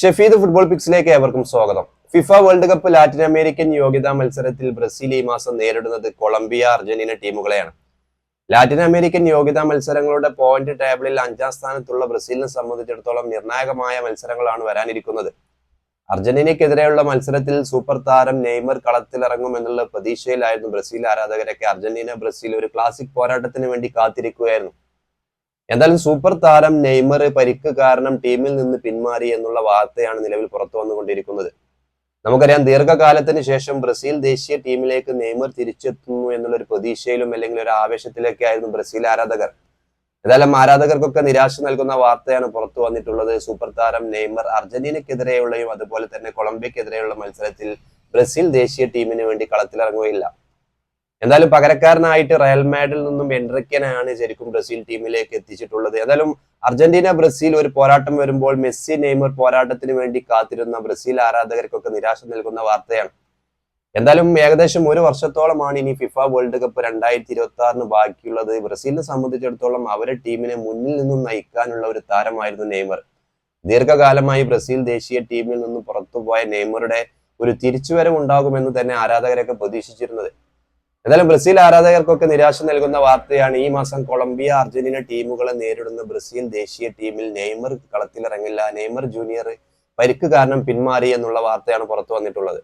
Shefeed football പിക്സിലേക്ക് ഏവർക്കും സ്വാഗതം. FIFA world cup Latin American യോഗ്യതാ മത്സരത്തിൽ ബ്രസീൽ ഈ മാസം നേരിടുന്നത് കൊളംബിയ അർജന്റീന ടീമുകളെയാണ്. ലാറ്റിൻ അമേരിക്കൻ യോഗ്യതാ മത്സരങ്ങളുടെ പോയിന്റ് ടേബിളിൽ അഞ്ചാം സ്ഥാനത്തുള്ള ബ്രസീലിനെ സംബന്ധിച്ചിടത്തോളം നിർണായകമായ മത്സരങ്ങളാണ് വരാനിരിക്കുന്നത്. അർജന്റീനയ്ക്കെതിരെയുള്ള മത്സരത്തിൽ സൂപ്പർ താരം നെയ്മർ കളത്തിലിറങ്ങും എന്നുള്ള പ്രതീക്ഷയിലായിരുന്നു ബ്രസീൽ ആരാധകരൊക്കെ. അർജന്റീന ബ്രസീൽ ഒരു ക്ലാസിക് പോരാട്ടത്തിന് വേണ്ടി കാത്തിരിക്കുകയായിരുന്നു. എന്തായാലും സൂപ്പർ താരം നെയ്മർ പരിക്ക് കാരണം ടീമിൽ നിന്ന് പിന്മാറി എന്നുള്ള വാർത്തയാണ് നിലവിൽ പുറത്തു വന്നുകൊണ്ടിരിക്കുന്നത്. നമുക്കറിയാം ദീർഘകാലത്തിന് ശേഷം ബ്രസീൽ ദേശീയ ടീമിലേക്ക് നെയ്മർ തിരിച്ചെത്തുന്നു എന്നുള്ള ഒരു പ്രതീക്ഷയിലും അല്ലെങ്കിൽ ഒരു ആവേശത്തിലൊക്കെ ആയിരുന്നു ബ്രസീൽ ആരാധകർ. ഏതായാലും ആരാധകർക്കൊക്കെ നിരാശ നൽകുന്ന വാർത്തയാണ് പുറത്തു വന്നിട്ടുള്ളത്. സൂപ്പർ താരം നെയ്മർ അർജന്റീനക്കെതിരെയുള്ളയും അതുപോലെ തന്നെ കൊളംബിയക്കെതിരെയുള്ള മത്സരത്തിൽ ബ്രസീൽ ദേശീയ ടീമിന് വേണ്ടി കളത്തിലിറങ്ങുകയില്ല. എന്തായാലും പകരക്കാരനായിട്ട് റയൽ മാഡിൽ നിന്നും എൻട്രിക്കനാണ് ശരിക്കും ബ്രസീൽ ടീമിലേക്ക് എത്തിച്ചിട്ടുള്ളത്. എന്തായാലും അർജന്റീന ബ്രസീൽ ഒരു പോരാട്ടം വരുമ്പോൾ മെസ്സി നെയ്മർ പോരാട്ടത്തിന് വേണ്ടി കാത്തിരുന്ന ബ്രസീൽ ആരാധകർക്കൊക്കെ നിരാശ നൽകുന്ന വാർത്തയാണ്. എന്തായാലും ഏകദേശം ഒരു വർഷത്തോളമാണ് ഇനി ഫിഫ വേൾഡ് കപ്പ് രണ്ടായിരത്തി ഇരുപത്തി ആറിന് ബാക്കിയുള്ളത്. ബ്രസീലിനെ സംബന്ധിച്ചിടത്തോളം അവരെ ടീമിനെ മുന്നിൽ നിന്നും നയിക്കാനുള്ള ഒരു താരമായിരുന്നു നെയ്മർ. ദീർഘകാലമായി ബ്രസീൽ ദേശീയ ടീമിൽ നിന്നും പുറത്തുപോയ നെയ്മറുടെ ഒരു തിരിച്ചുവരവ് ഉണ്ടാകുമെന്ന് തന്നെ ആരാധകരൊക്കെ പ്രതീക്ഷിച്ചിരുന്നത്. എന്തായാലും ബ്രസീൽ ആരാധകർക്കൊക്കെ നിരാശ നൽകുന്ന വാർത്തയാണ് ഈ മാസം കൊളംബിയ അർജന്റീന ടീമുകളെ നേരിടുന്ന ബ്രസീൽ ദേശീയ ടീമിൽ നെയ്മർ കളത്തിലിറങ്ങില്ല. നെയ്മർ ജൂനിയർ പരിക്ക് കാരണം പിന്മാറി എന്നുള്ള വാർത്തയാണ് പുറത്തു വന്നിട്ടുള്ളത്.